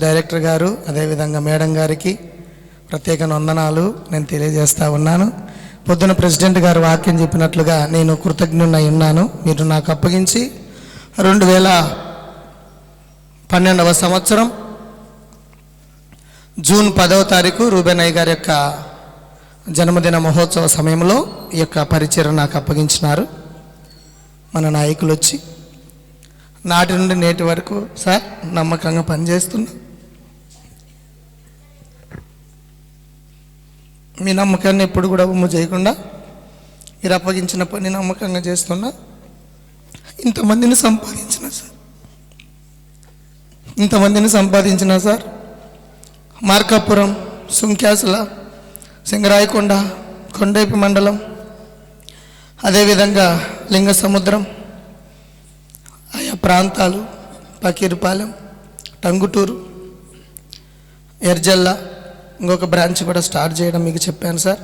Director గారు అదేవిధంగా madam గారికి ప్రత్యేక వందనాలు. నేను తెలియజేస్తా ఉన్నాను. పొద్దున ప్రెసిడెంట్ గారు వాక్యం చెప్పినట్లుగా నేను కృతజ్ఞునై ఉన్నాను. మీరు నాకు అప్పగించి రెండు వేల పన్నెండవ సంవత్సరం జూన్ పదవ తారీఖు రూబెనయ్య గారి యొక్క జన్మదిన మహోత్సవ సమయంలో ఈ యొక్క పరిచయం నాకు అప్పగించినారు. మన నాయకులు వచ్చి నాటి నుండి నేటి వరకు సార్ నమ్మకంగా పనిచేస్తున్నా. మీ నమ్మకాన్ని ఎప్పుడు కూడా ఉమ్ము చేయకుండా మీరు అప్పగించిన పని నమ్మకంగా చేస్తున్నా. ఇంతమందిని సంపాదించిన సార్. ఇంతమందిని సంపాదించిన సార్. మార్కాపురం సుంక్యాసుల సింగరాయకొండ కొండైపు మండలం అదేవిధంగా లింగ సముద్రం ఆయా ప్రాంతాలు పకీరుపాలెం టంగుటూరు ఎర్జల్లా ఇంకొక బ్రాంచ్ కూడా స్టార్ట్ చేయడం మీకు చెప్పాను సార్.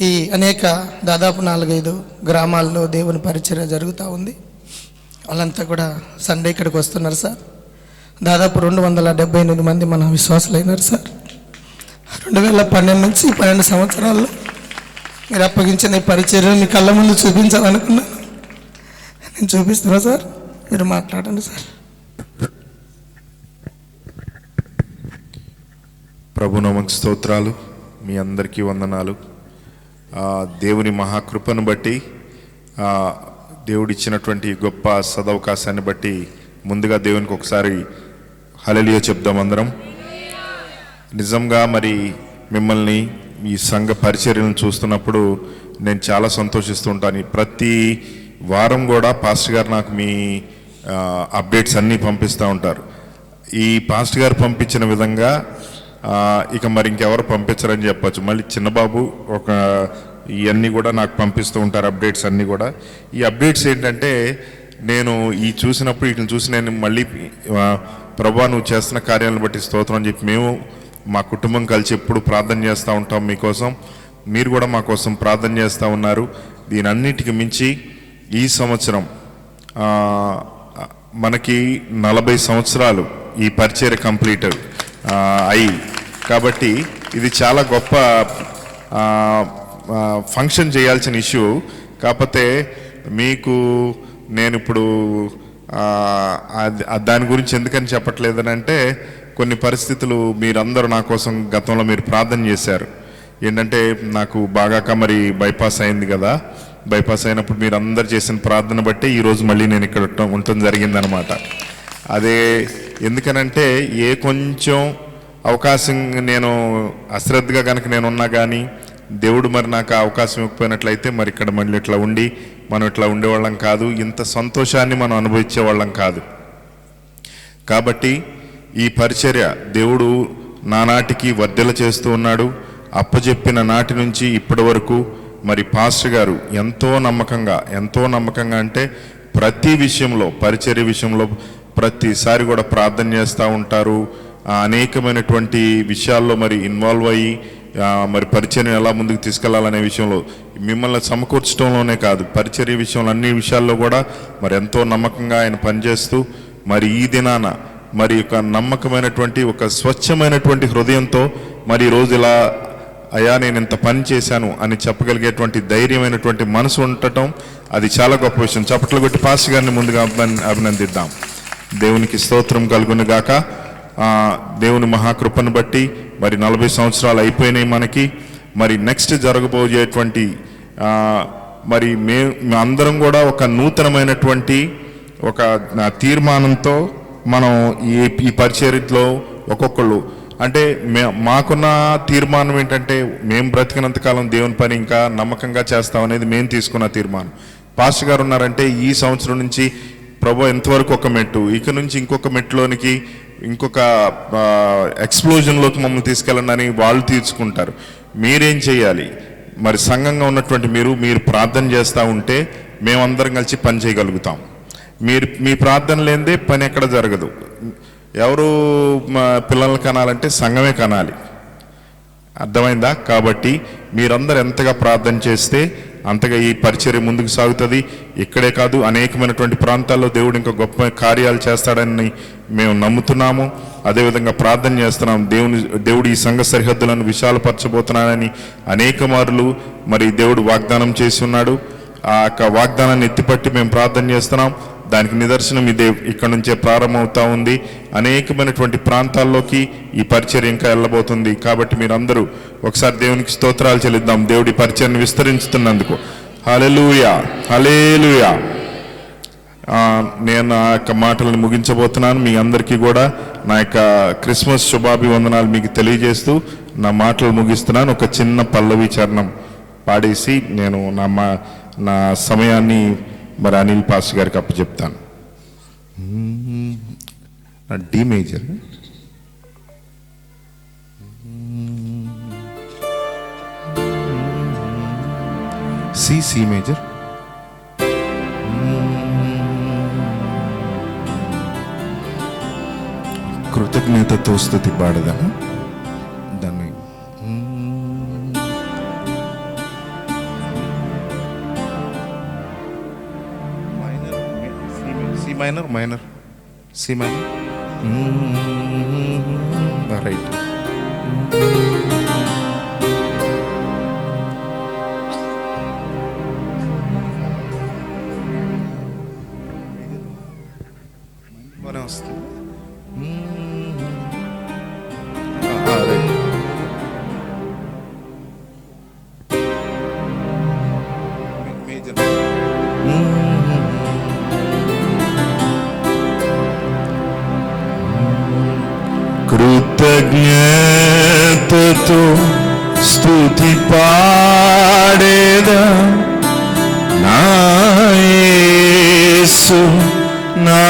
ఈ అనేక దాదాపు నాలుగైదు గ్రామాల్లో దేవుని పరిచర్య జరుగుతూ ఉంది. వాళ్ళంతా కూడా సండే ఇక్కడికి వస్తున్నారు సార్. దాదాపు రెండు వందల డెబ్బై ఎనిమిది మంది మన విశ్వాసులు అయినారు సార్. రెండు వేల పన్నెండు నుంచి పన్నెండు సంవత్సరాల్లో మీరు అప్పగించిన ఈ పరిచర్యను మీ కళ్ళ ముందు చూపించాలనుకున్నాను. నేను చూపిస్తున్నా సార్. మీరు మాట్లాడండి సార్. ప్రభునమకు స్తోత్రాలు. మీ అందరికీ వందనాలు. దేవుని మహాకృపను బట్టి దేవుడిచ్చినటువంటి గొప్ప సదవకాశాన్ని బట్టి ముందుగా దేవునికి ఒకసారి హలలియో చెప్దాం అందరం. నిజంగా మరి మిమ్మల్ని ఈ సంఘ పరిచర్యలను చూస్తున్నప్పుడు నేను చాలా సంతోషిస్తూ ఉంటాను. ప్రతి వారం కూడా పాస్టర్ గారు నాకు మీ అప్డేట్స్ అన్నీ పంపిస్తూ ఉంటారు. ఈ పాస్టర్ గారు పంపించిన విధంగా ఇక మరి ఇంకెవరు పంపించరని చెప్పచ్చు. మళ్ళీ చిన్నబాబు ఒక ఇవన్నీ కూడా నాకు పంపిస్తూ ఉంటారు అప్డేట్స్ అన్నీ కూడా. ఈ అప్డేట్స్ ఏంటంటే నేను ఈ చూసినప్పుడు వీటిని చూసి నేను మళ్ళీ ప్రభా నువ్వు చేస్తున్న కార్యాలను బట్టి స్తోత్రం అని చెప్పి మేము మా కుటుంబం కలిసి ఎప్పుడు ప్రార్థన చేస్తూ ఉంటాం మీకోసం. మీరు కూడా మా కోసం ప్రార్థన చేస్తూ ఉన్నారు. దీని అన్నిటికి మించి ఈ సంవత్సరం మనకి నలభై సంవత్సరాలు ఈ పరిచయ కంప్లీట్ ఆ, అయి. కాబట్టి ఇది చాలా గొప్ప ఫంక్షన్ చేయాల్సిన ఇష్యూ కాకపోతే మీకు నేను ఇప్పుడు దాని గురించి ఎందుకని చెప్పట్లేదని అంటే కొన్ని పరిస్థితులు మీరందరూ నా కోసం గతంలో మీరు ప్రార్థన చేశారు. ఏంటంటే నాకు బాగాక మరి బైపాస్ అయింది కదా. బైపాస్ అయినప్పుడు మీరు అందరు చేసిన ప్రార్థన బట్టి ఈరోజు మళ్ళీ నేను ఇక్కడ ఉండటం జరిగిందనమాట. అదే ఎందుకనంటే ఏ కొంచెం అవకాశం నేను అశ్రద్ధగా కనుక నేను ఉన్నా కానీ దేవుడు మరి నాకు అవకాశం ఇవ్వకపోయినట్లయితే మరి ఇక్కడ మళ్ళీ ఇట్లా ఉండి మనం ఇట్లా ఉండేవాళ్ళం కాదు. ఇంత సంతోషాన్ని మనం అనుభవించేవాళ్ళం కాదు. కాబట్టి ఈ పరిచర్య దేవుడు నానాటికి వర్ధెల చేస్తూ ఉన్నాడు. అప్పజెప్పిన నాటి నుంచి ఇప్పటి వరకు మరి పాస్టర్ గారు ఎంతో నమ్మకంగా ఎంతో నమ్మకంగా అంటే ప్రతి విషయంలో పరిచర్య విషయంలో ప్రతిసారి కూడా ప్రార్థన చేస్తూ ఉంటారు. అనేకమైనటువంటి విషయాల్లో మరి ఇన్వాల్వ్ అయ్యి మరి పరిచర్ని ఎలా ముందుకు తీసుకెళ్ళాలనే విషయంలో మిమ్మల్ని సమకూర్చడంలోనే కాదు పరిచర్య విషయంలో అన్ని విషయాల్లో కూడా మరి ఎంతో నమ్మకంగా ఆయన పనిచేస్తూ మరి ఈ దినాన మరి ఒక నమ్మకమైనటువంటి ఒక స్వచ్ఛమైనటువంటి హృదయంతో మరి రోజు ఇలా అయ్యా నేను ఇంత పని చేశాను అని చెప్పగలిగేటువంటి ధైర్యమైనటువంటి మనసు ఉండటం అది చాలా గొప్ప విషయం. చప్పట్లు కొట్టి పాస్ గారిని ముందుగా అభిన- అభినందిద్దాం. దేవునికి స్తోత్రం కలుగును గాక. దేవుని మహాకృపను బట్టి మరి నలభై సంవత్సరాలు అయిపోయినాయి మనకి. మరి నెక్స్ట్ జరగబోయేటువంటి మరి మే అందరం కూడా ఒక నూతనమైనటువంటి ఒక తీర్మానంతో మనం ఈ ఈ పరిచర్యలో ఒక్కొక్కళ్ళు. అంటే మే మాకున్న తీర్మానం ఏంటంటే మేము బ్రతికినంత కాలం దేవుని పని ఇంకా నమ్మకంగా చేస్తాం అనేది మేము తీసుకున్న తీర్మానం. పాస్టర్ గారు ఉన్నారంటే ఈ సంవత్సరం నుంచి ప్రభు ఎంతవరకు ఒక మెట్టు? ఇక నుంచి ఇంకొక మెట్టులోనికి ఇంకొక ఎక్స్ప్లోజన్లోకి మమ్మల్ని తీసుకెళ్ళండి వాళ్ళు తీర్చుకుంటారు. మీరేం చేయాలి? మరి సంఘంగా ఉన్నటువంటి మీరు మీరు ప్రార్థన చేస్తూ ఉంటే మేమందరం కలిసి పని చేయగలుగుతాం. మీరు మీ ప్రార్థన లేనిదే పని ఎక్కడ జరగదు. ఎవరు మా పిల్లల్ని కనాలంటే సంఘమే కనాలి. అర్థమైందా? కాబట్టి మీరందరూ ఎంతగా ప్రార్థన చేస్తే అంతగా ఈ పరిచర్య ముందుకు సాగుతుంది. ఇక్కడే కాదు అనేకమైనటువంటి ప్రాంతాల్లో దేవుడు ఇంకా గొప్ప కార్యాలు చేస్తాడని మేము నమ్ముతున్నాము. అదేవిధంగా ప్రార్థన చేస్తున్నాం. దేవుని దేవుడు ఈ సంఘ సరిహద్దులను విశాలపరచబోతున్నానని అనేక మార్లు మరి దేవుడు వాగ్దానం చేసి ఉన్నాడు. ఆ యొక్క వాగ్దానాన్ని ఎత్తిపట్టి మేము ప్రార్థన చేస్తున్నాం. దానికి నిదర్శనం ఇదే ఇక్కడ నుంచే ప్రారంభమవుతా ఉంది. అనేకమైనటువంటి ప్రాంతాల్లోకి ఈ పరిచర్య ఇంకా వెళ్ళబోతుంది. కాబట్టి మీరందరూ ఒకసారి దేవునికి స్తోత్రాలు చెల్లిద్దాం. దేవుడి పరిచర్ని విస్తరించుతున్నందుకు. హలెలుయా హలేలుయా నేను ఆ యొక్క మాటలను ముగించబోతున్నాను. మీ అందరికీ కూడా నా యొక్క క్రిస్మస్ శుభాభివందనాలు మీకు తెలియజేస్తూ నా మాటలు ముగిస్తున్నాను. ఒక చిన్న పల్లవి చరణం పాడేసి నేను నా మా నా సమయాన్ని మరి అనిల్ పాస్ గారికి అప్పచెప్తాను చెప్తాను. D major. C C major. కృతజ్ఞతతో స్థుతి పాడదాము. C minor minor C minor కృతజ్ఞతతో స్థుతి పాడేదా? నాయసు నా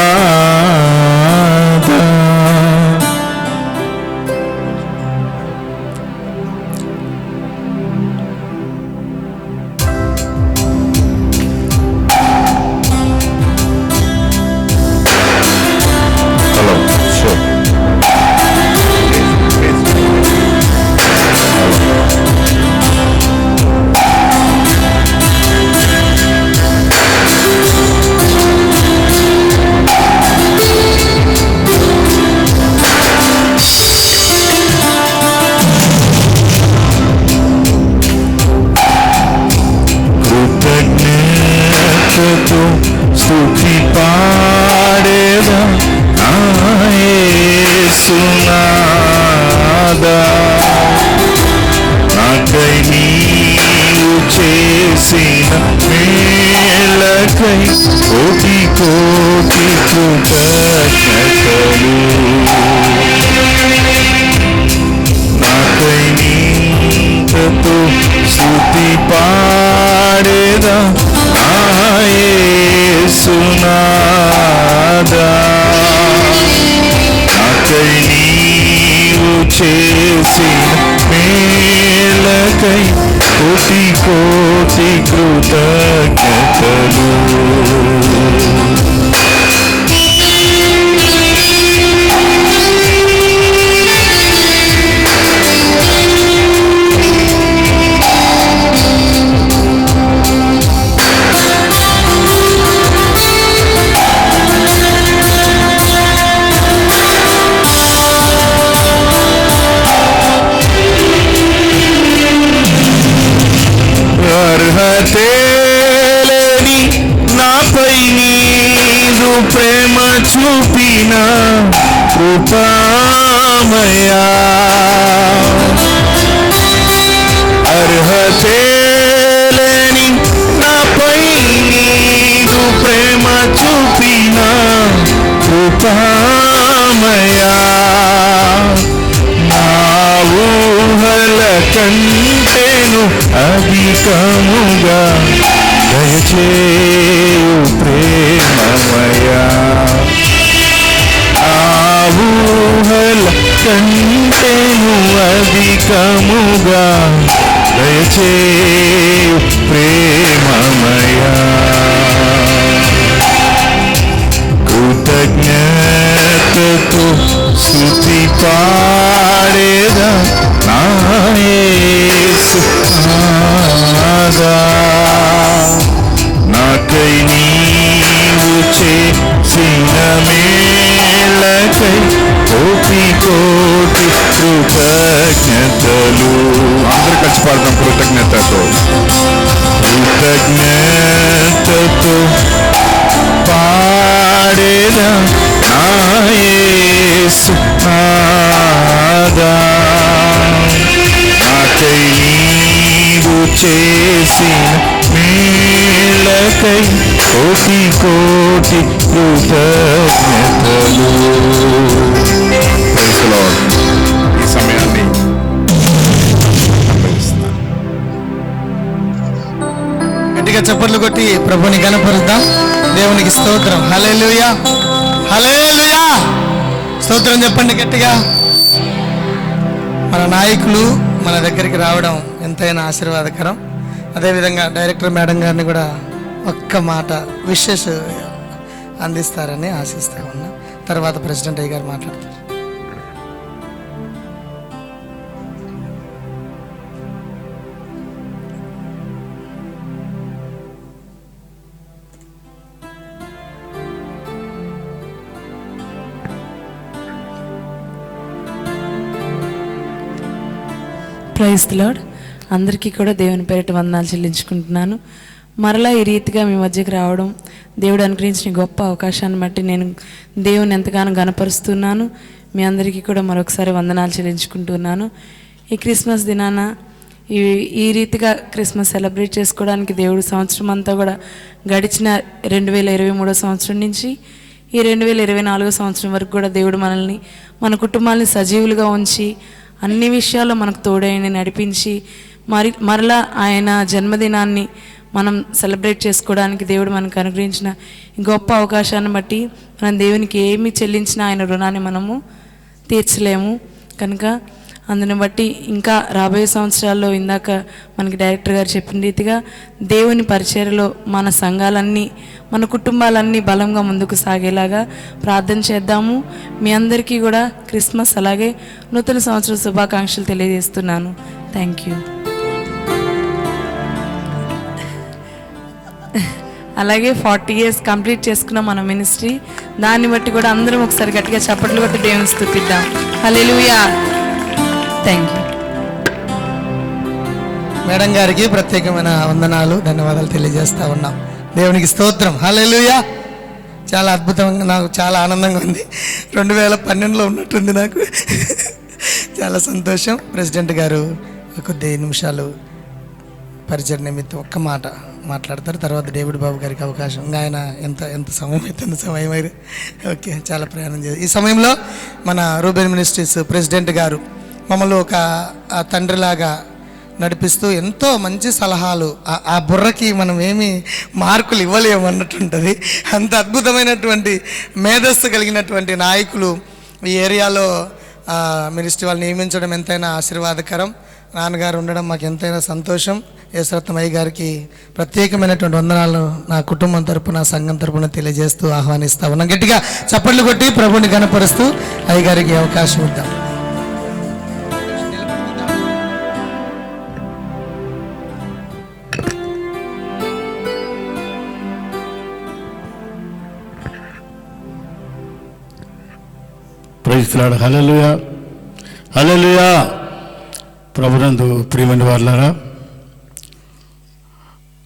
చేసి మేలకై కోటి కోటి కృతజ్ఞతలు. కంటేను అధికముగా దయచే ప్రేమమయా. చేసిన మేలకై కోటి కోటి కృతజ్ఞతలు. ఈ సమయాన్ని గట్టిగా చప్పట్లు కొట్టి ప్రభుని కనపరుద్దాం దేవునికి స్తోత్రం. హలేలుయా హలేలుయా స్తోత్రం చెప్పండి గట్టిగా. మన నాయకులు మన దగ్గరికి రావడం ఎంతైనా ఆశీర్వాదకరం. అదేవిధంగా డైరెక్టర్ మేడం గారిని కూడా ఒక్క మాట విషెస్ అందిస్తారని ఆశిస్తూ ఉన్నా. తర్వాత ప్రెసిడెంట్ అయ్య గారు మాట్లాడతారు. ప్రైజ్ లాడ్ అందరికీ కూడా దేవుని పేరిట వందనాలు చెల్లించుకుంటున్నాను. మరలా ఈ రీతిగా మీ మధ్యకి రావడం దేవుడు అనుగ్రహించిన గొప్ప అవకాశాన్ని బట్టి నేను దేవుని ఎంతగానో గనపరుస్తున్నాను మీ అందరికీ కూడా మరొకసారి వందనాలు చెల్లించుకుంటున్నాను. ఈ క్రిస్మస్ దినాన ఈ ఈ రీతిగా క్రిస్మస్ సెలబ్రేట్ చేసుకోవడానికి దేవుడు సంవత్సరం అంతా కూడా గడిచిన రెండు వేల ఇరవై మూడో సంవత్సరం నుంచి ఈ రెండు వేల ఇరవై నాలుగో సంవత్సరం వరకు కూడా దేవుడు మనల్ని మన కుటుంబాలని సజీవులుగా ఉంచి అన్ని విషయాల్లో మనకు తోడైన నడిపించి మరి మరలా ఆయన జన్మదినాన్ని మనం సెలబ్రేట్ చేసుకోవడానికి దేవుడు మనకు అనుగ్రహించిన గొప్ప అవకాశాన్ని బట్టి మనం దేవునికి ఏమి చెల్లించినా ఆయన రుణాన్ని మనము తీర్చలేము. కనుక అందుని బట్టి ఇంకా రాబోయే సంవత్సరాల్లో ఇందాక మనకి డైరెక్టర్ గారు చెప్పిన రీతిగా దేవుని పరిచర్యలో మన సంఘాలన్నీ మన కుటుంబాలన్నీ బలంగా ముందుకు సాగేలాగా ప్రార్థన చేద్దాము. మీ అందరికీ కూడా క్రిస్మస్ అలాగే నూతన సంవత్సర శుభాకాంక్షలు తెలియజేస్తున్నాను. Thank you. అలాగే ఫార్టీ ఇయర్స్ కంప్లీట్ చేసుకున్న మన మినిస్ట్రీ. దాన్ని బట్టి కూడా అందరం ఒకసారి గట్టిగా చప్పట్లు కొట్టి దేవుని స్థుతిద్దాం. Hallelujah thank you. మేడం గారికి ప్రత్యేకమైన వందనాలు ధన్యవాదాలు తెలియజేస్తా ఉన్నాం. దేవునికి స్తోత్రం. హలెలుయా చాలా అద్భుతంగా నాకు చాలా ఆనందంగా ఉంది. రెండు వేల పన్నెండులో ఉన్నట్టుంది నాకు. చాలా సంతోషం. ప్రెసిడెంట్ గారు కొద్ది నిమిషాలు పరిచయ నిమిత్తం ఒక్క మాట. మాట్లాడతారు. తర్వాత డేవిడ్ బాబు గారికి అవకాశం. ఇంకా ఆయన ఎంత ఎంత సమయం అయితే ఎంత సమయం అయితే ఓకే చాలా ప్రయాణం చేసి ఈ సమయంలో మన రూబెన్ మినిస్ట్రీస్ ప్రెసిడెంట్ గారు మమ్మల్ని ఒక తండ్రిలాగా నడిపిస్తూ ఎంతో మంచి సలహాలు ఆ- బుర్రకి మనం ఏమి మార్కులు ఇవ్వలేము అన్నట్టుంటుంది. అంత అద్భుతమైనటువంటి మేధస్సు కలిగినటువంటి నాయకులు ఈ ఏరియాలో ఆ, మినిస్ట్రీ వాళ్ళు నియమించడం ఎంతైనా ఆశీర్వాదకరం. నాన్నగారు ఉండడం మాకు ఎంతైనా సంతోషం. యశ్వరత్నమయ్య గారికి ప్రత్యేకమైనటువంటి వందనాలు నా కుటుంబం తరపున సంఘం తరపున తెలియజేస్తూ ఆహ్వానిస్తా ఉన్నాం. గట్టిగా చప్పట్లు కొట్టి ప్రభుని కనపరుస్తూ అయ్యగారికి అవకాశం ఇద్దాం. ప్రైజ్లాడు హలలుయా హలలుయా ప్రభునందు ప్రియమైన వాళ్ళారా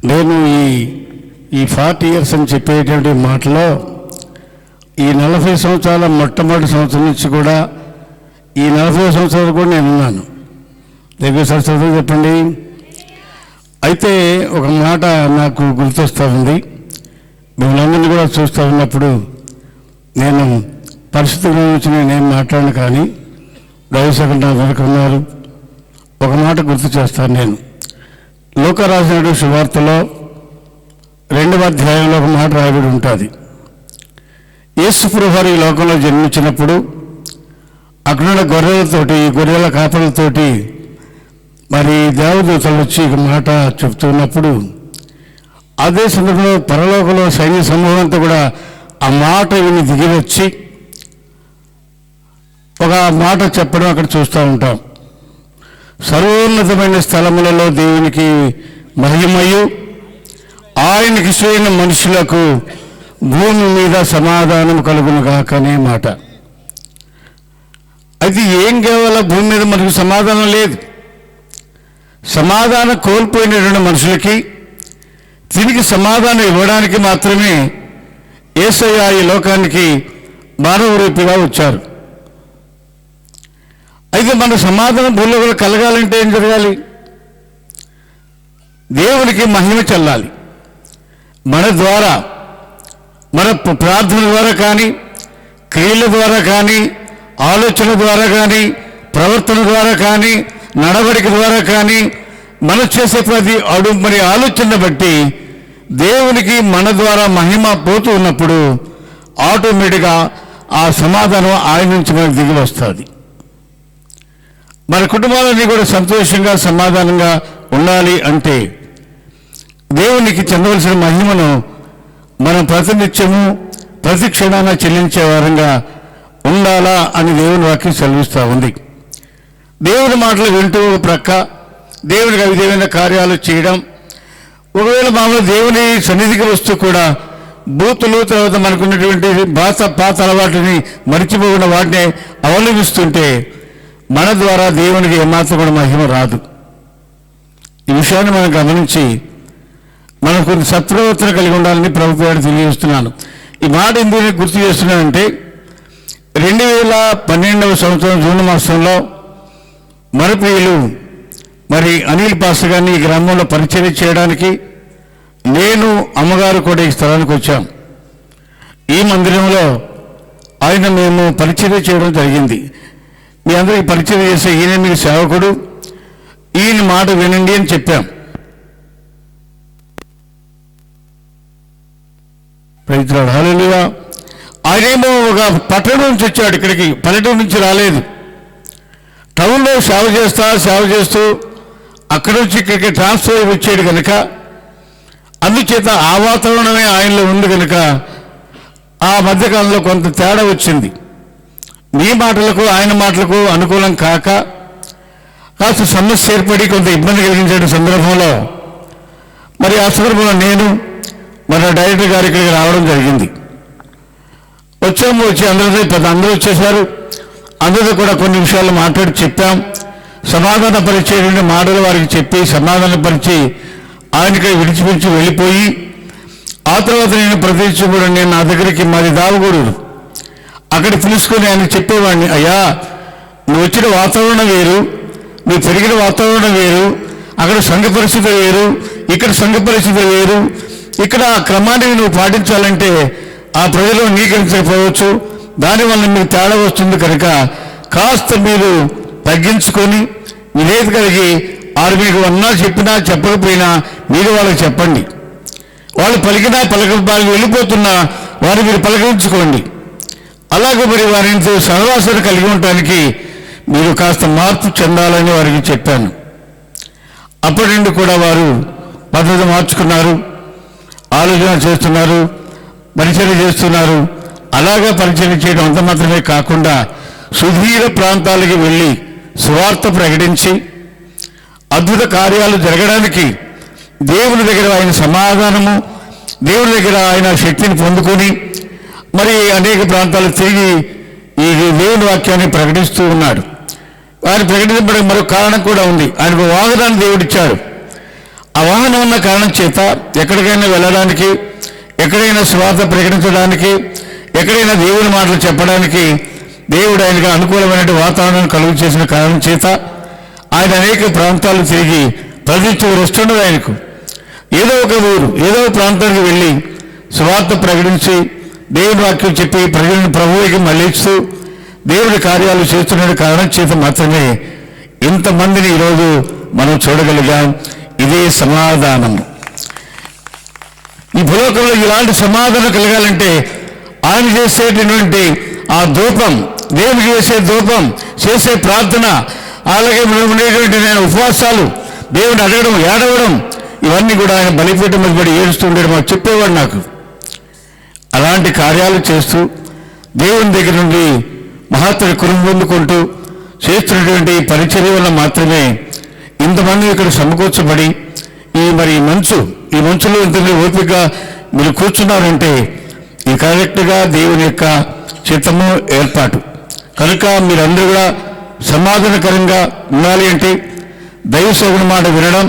నేను ఈ ఈ ఫార్టీ ఇయర్స్ అని చెప్పేటువంటి మాటలో ఈ నలభై సంవత్సరాల మొట్టమొదటి సంవత్సరం నుంచి కూడా ఈ నలభై సంవత్సరాలు కూడా నేను ఉన్నాను. దగ్గర సంవత్సరాలు చెప్పండి. అయితే ఒక మాట నాకు గుర్తొస్తూ ఉంది. మిమ్మల్ని అందరినీ కూడా చూస్తూ ఉన్నప్పుడు నేను పరిస్థితుల గురించి నేనేం మాట్లాడను కానీ దైవశకులు నా వెనక ఉన్నారు. ఒక మాట గుర్తు చేస్తాను నేను. లోక రాసినటువంటి సువార్తలో రెండవ అధ్యాయంలో ఒక మాట రాయబడి ఉంటుంది. యేసుప్రభు ఈ లోకంలో జన్మించినప్పుడు అక్కడున్న గొర్రెలతోటి గొర్రెల కాపలతోటి మరి దేవదూతలు వచ్చి ఒక మాట చెప్తున్నప్పుడు అదే సందర్భంలో పరలోకంలో సైన్య సమూహం అంతా కూడా ఆ మాట విని దిగి వచ్చి ఒక మాట చెప్పడం అక్కడ చూస్తూ ఉంటాం. సర్వోన్నతమైన స్థలములలో దేవునికి మహిమయు. ఆయనకి ఇష్టమైన మనుషులకు భూమి మీద సమాధానం కలుగును కాకనే మాట. అయితే ఏం కేవలం భూమి మీద మనకు సమాధానం లేదు. సమాధానం కోల్పోయినటువంటి మనుషులకి తిరిగి సమాధానం ఇవ్వడానికి మాత్రమే ఏసయ్య ఈ లోకానికి మానవ రూపిగా వచ్చారు. అయితే మన సమాధానం భూమిలో కూడా కలగాలంటే ఏం జరగాలి? దేవునికి మహిమ చెల్లాలి. మన ద్వారా మన ప్రార్థన ద్వారా కానీ క్రియల ద్వారా కానీ ఆలోచన ద్వారా కానీ ప్రవర్తన ద్వారా కానీ నడవడిక ద్వారా కానీ మనం చేసే ప్రతి అడు మరి ఆలోచన బట్టి దేవునికి మన ద్వారా మహిమ పోతూ ఉన్నప్పుడు ఆటోమేటిక్గా ఆ సమాధానం ఆయన నుంచి మనకు దిగి వస్తుంది. మన కుటుంబాలన్నీ కూడా సంతోషంగా సమాధానంగా ఉండాలి అంటే దేవునికి చెందవలసిన మహిమను మనం ప్రతినిత్యము ప్రతి క్షణాన చెల్లించే వారంగా ఉండాలా అని దేవుని వాక్యం సెలవిస్తూ ఉంది. దేవుని మాటలు వింటూ ఒక ప్రక్క దేవునికి అవిధమైన కార్యాలు చేయడం ఒకవేళ మామూలు దేవుని సన్నిధికి వస్తూ కూడా బూతులు తర్వాత మనకున్నటువంటి పాత పాత అలవాటుని మరిచిపోకుండా వాటిని అవలంబిస్తుంటే మన ద్వారా దేవునికి ఏమాత్రం కూడా మహిమ రాదు. ఈ విషయాన్ని మనం గమనించి మనం కొన్ని సత్ప్రవర్తన కలిగి ఉండాలని ప్రభుత్వాన్ని తెలియజేస్తున్నాను. ఈ మాట ఎందుకు గుర్తు చేస్తున్నానంటే రెండు వేల పన్నెండవ సంవత్సరం జూన్ మాసంలో మరపేలు మరి అనిల్ పాస్ గారిని ఈ గ్రామంలో పరిచయం చేయడానికి నేను అమ్మగారు కూడా ఈ స్థలానికి వచ్చాం. ఈ మందిరంలో ఆయన మేము పరిచయం చేయడం జరిగింది. మీ అందరికీ పరిచయం చేసే ఈయన మీ సేవకుడు. ఈయన మాట వినండి అని చెప్పాం. రైతురాడు హలోలుగా ఆయనేమో ఒక పట్టణం నుంచి వచ్చాడు ఇక్కడికి. పల్లెటూరు నుంచి రాలేదు. టౌన్లో సేవ చేస్తా సేవ చేస్తూ అక్కడి నుంచి ఇక్కడికి ట్రాన్స్ఫర్ అయి వచ్చాడు కనుక అందుచేత ఆ వాతావరణమే ఆయనలో ఉంది కనుక ఆ మధ్యకాలంలో కొంత తేడా వచ్చింది. మీ మాటలకు ఆయన మాటలకు అనుకూలం కాక కాస్త సమస్య ఏర్పడి కొంత ఇబ్బంది కలిగించే సందర్భంలో మరి ఆ సందర్భంలో నేను మన డైరెక్టర్ గారు ఇక్కడికి రావడం జరిగింది. వచ్చాము వచ్చి అందరితో పెద్ద అందరూ వచ్చేసారు అందరితో కూడా కొన్ని విషయాలు మాట్లాడి చెప్పాం. సమాధాన పరిచేటువంటి మాటలు వారికి చెప్పి సమాధాన సమాధానపరిచి ఆయనకి విడిచిపిడిచి వెళ్ళిపోయి ఆ తర్వాత నేను ప్రతిష్ఠ కూడా నేను నా దగ్గరికి మాది దావగూడూరు. అక్కడ పిలుచుకొని ఆయన చెప్పేవాడిని అయ్యా నువ్వు వచ్చిన వాతావరణం వేరు నువ్వు పెరిగిన వాతావరణం వేరు అక్కడ సంఘ పరిస్థితి వేరు ఇక్కడ సంఘ పరిస్థితి వేరు ఇక్కడ ఆ క్రమాన్ని నువ్వు పాటించాలంటే ఆ ప్రజలు అంగీకరించకపోవచ్చు దానివల్ల మీకు తేడా వస్తుంది కనుక కాస్త మీరు తగ్గించుకొని విధేయత కలిగి వారు మీకు అన్నా చెప్పినా చెప్పకపోయినా మీరు వాళ్ళకి చెప్పండి. వాళ్ళు పలికినా పలక వాళ్ళు వెళ్ళిపోతున్నా వారు మీరు పలకరించుకోండి. అలాగే మరి వారితో సహవాసాన్ని కలిగి ఉండటానికి మీరు కాస్త మార్పు చెందాలని వారికి చెప్పాను. అప్పటి నుండి కూడా వారు పద్ధతి మార్చుకున్నారు. ఆలోచన చేస్తున్నారు. పరిచయం చేస్తున్నారు. అలాగా పరిచయం చేయడం అంత మాత్రమే కాకుండా సుదీర ప్రాంతాలకి వెళ్ళి సువార్త ప్రకటించి అద్భుత కార్యాలు జరగడానికి దేవుని దగ్గర ఆయన సమాధానము దేవుని దగ్గర ఆయన శక్తిని పొందుకొని మరి అనేక ప్రాంతాలు తిరిగి ఈ దేవుని వాక్యాన్ని ప్రకటిస్తూ ఉన్నాడు. ఆయన ప్రకటించబడే మరో కారణం కూడా ఉంది. ఆయనకు వాహనాన్ని దేవుడిచ్చాడు. ఆ వాహనం ఉన్న కారణం చేత ఎక్కడికైనా వెళ్ళడానికి ఎక్కడైనా స్వార్థ ప్రకటించడానికి ఎక్కడైనా దేవుని మాటలు చెప్పడానికి దేవుడు ఆయనకు అనుకూలమైన వాతావరణం కలుగు చేసిన కారణం చేత ఆయన అనేక ప్రాంతాలు తిరిగి ప్రతిష్ఠ వస్తున్నది ఆయనకు. ఏదో ఒక ఊరు ఏదో ఒక ప్రాంతానికి వెళ్ళి స్వార్థ ప్రకటించి దేవుని వాక్యం చెప్పి ప్రజలను ప్రభువుకి మళ్ళిస్తూ దేవుడి కార్యాలు చేస్తున్న కారణం చేత మాత్రమే ఇంతమందిని ఈరోజు మనం చూడగలిగాం. ఇదే సమాధానం. ఈ భూలోకంలో ఇలాంటి సమాధానం కలగాలంటే ఆయన చేసేటటువంటి ఆ ధూపం దేవునికి చేసే ధూపం చేసే ప్రార్థన అలాగే మనం ఉండేటువంటి నేను ఉపవాసాలు దేవుడిని అడగడం ఏడవడం ఇవన్నీ కూడా ఆయన బలిపీఠం మీద పడి మాకు చెప్పేవాడు నాకు. అలాంటి కార్యాలు చేస్తూ దేవుని దగ్గర నుండి మహత్తర కురుంబొందుకుంటూ చేస్తున్నటువంటి పరిచర్య వల్ల మాత్రమే ఇంతమంది ఇక్కడ సమకూర్చబడి ఈ మరి ఈ మంచు ఈ మంచులో ఇంతమంది ఓపికగా మీరు కూర్చున్నారంటే ఈ కరెక్ట్గా దేవుని యొక్క చిత్తము ఏర్పాటు. కనుక మీరందరూ కూడా సమాధానకరంగా ఉండాలి అంటే దైవ మాట వినడం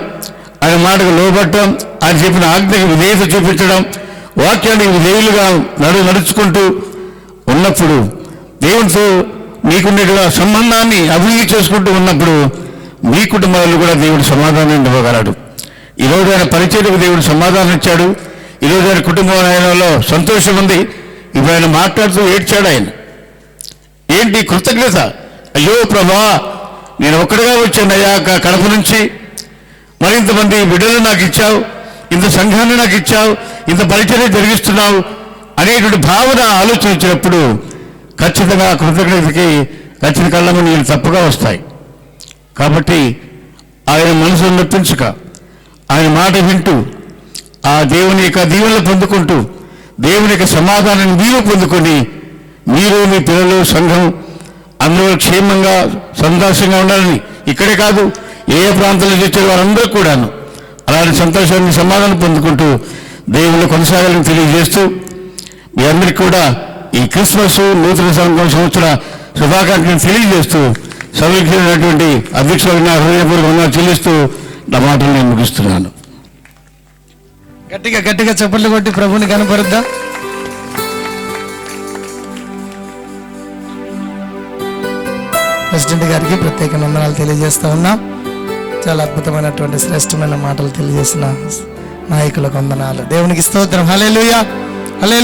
ఆయన మాటకు లోబట్టడం ఆయన చెప్పిన ఆజ్ఞకి విధేయత చూపించడం వాక్యానికి విధేయులుగా నడు నడుచుకుంటూ ఉన్నప్పుడు దేవునితో మీకున్నట్టుగా సంబంధాన్ని అభివృద్ధి చేసుకుంటూ ఉన్నప్పుడు మీ కుటుంబాల్లో కూడా దేవుడు సమాధానం ఇవ్వగలడు. ఈరోజు ఆయన పరిచయకు దేవుడు సమాధానం ఇచ్చాడు. ఈరోజు ఆయన కుటుంబం ఆయనలో సంతోషం ఉంది. ఇప్పుడు ఆయన మాట్లాడుతూ ఏడ్చాడు ఆయన. ఏంటి కృతజ్ఞత? అయ్యో ప్రభా నేను ఒక్కడిగా వచ్చానయ్యా క- కడప నుంచి. మరింతమంది బిడ్డలు నాకు ఇచ్చావు. ఇంత సంఘాన్ని నాకు ఇచ్చావు ఇంత పరిచర్య జరిగిస్తున్నావు అనేటువంటి భావన ఆలోచించినప్పుడు ఖచ్చితంగా కృతజ్ఞతకి ఖచ్చిత కళ్ళము నీళ్ళు తప్పుగా వస్తాయి. కాబట్టి ఆయన మనసును నొప్పించక ఆయన మాట వింటూ ఆ దేవుని యొక్క దీవెనలు పొందుకుంటూ దేవుని యొక్క సమాధానాన్ని మీరు పొందుకొని మీరు మీ పిల్లలు సంఘం అందరూ క్షేమంగా సంతోషంగా ఉండాలని ఇక్కడే కాదు ఏ ఏ చేసే వారందరూ కూడాను. అలాంటి సంతోషాన్ని సమాధానం పొందుకుంటూ దేవుని కొనసాగాలని తెలియజేస్తూ మీ అందరికీ కూడా ఈ క్రిస్మస్ నూతన సంవత్సర శుభాకాంక్షలు తెలియజేస్తూ సభ్యులైనటువంటి అధ్యక్షులు నా హృదయపూర్వక చెల్లిస్తూ నా మాటలు నేను ముగిస్తున్నాను. గట్టిగా గట్టిగా చప్పట్లు కొట్టి ప్రభుని కనపరుద్దాం. ప్రెసిడెంట్ గారికి ప్రత్యేక వందనాలు తెలియజేస్తా ఉన్నాం. చాలా అద్భుతమైనటువంటి శ్రేష్టమైన మాటలు తెలియజేసిన నాయకులకు వందనాలు. దేవునికి స్తోత్రం. హలే హలే